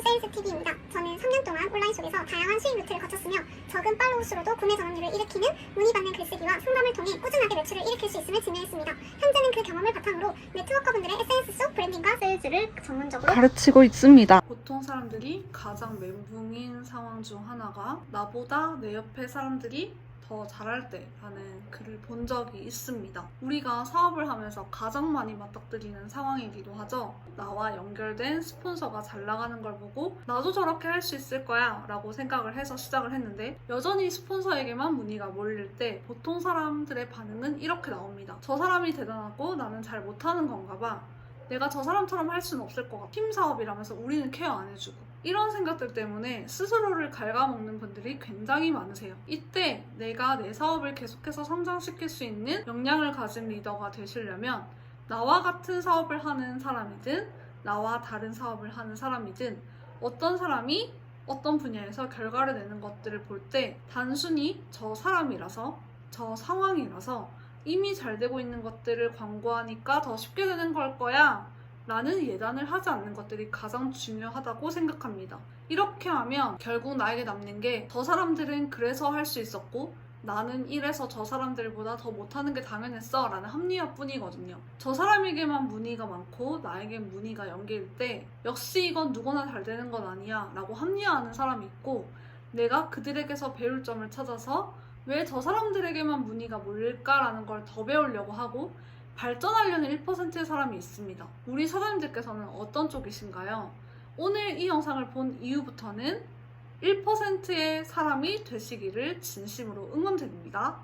홈런 세일즈 TV입니다. 저는 3년 동안 온라인 속에서 다양한 수익 루트를 거쳤으며 적은 팔로우 수로도 구매 전환율을 일으키는 문의받는 글쓰기와 상담을 통해 꾸준하게 매출을 일으킬 수 있음을 증명했습니다. 현재는 그 경험을 바탕으로 네트워커분들의 SNS 속 브랜딩과 세일즈를 전문적으로 가르치고 있습니다. 보통 사람들이 가장 멘붕인 상황 중 하나가 나보다 내 옆에 사람들이 더 잘할 때 라는 글을 본 적이 있습니다. 우리가 사업을 하면서 가장 많이 맞닥뜨리는 상황이기도 하죠. 나와 연결된 스폰서가 잘 나가는 걸 보고 나도 저렇게 할 수 있을 거야 라고 생각을 해서 시작을 했는데 여전히 스폰서에게만 문의가 몰릴 때 보통 사람들의 반응은 이렇게 나옵니다. 저 사람이 대단하고 나는 잘 못하는 건가 봐. 내가 저 사람처럼 할 수는 없을 것 같아. 팀 사업이라면서 우리는 케어 안 해주고. 이런 생각들 때문에 스스로를 갉아먹는 분들이 굉장히 많으세요. 이때 내가 내 사업을 계속해서 성장시킬 수 있는 역량을 가진 리더가 되시려면 나와 같은 사업을 하는 사람이든 나와 다른 사업을 하는 사람이든 어떤 사람이 어떤 분야에서 결과를 내는 것들을 볼 때 단순히 저 사람이라서 저 상황이라서 이미 잘 되고 있는 것들을 광고하니까 더 쉽게 되는 걸 거야. 라는 예단을 하지 않는 것들이 가장 중요하다고 생각합니다. 이렇게 하면 결국 나에게 남는 게 저 사람들은 그래서 할 수 있었고 나는 이래서 저 사람들보다 더 못하는 게 당연했어 라는 합리화 뿐이거든요. 저 사람에게만 문의가 많고 나에겐 문의가 연계일 때 역시 이건 누구나 잘 되는 건 아니야 라고 합리화하는 사람이 있고 내가 그들에게서 배울 점을 찾아서 왜 저 사람들에게만 문의가 몰릴까라는 걸 더 배우려고 하고 발전하려는 1%의 사람이 있습니다. 우리 사장님들께서는 어떤 쪽이신가요? 오늘 이 영상을 본 이후부터는 1%의 사람이 되시기를 진심으로 응원드립니다.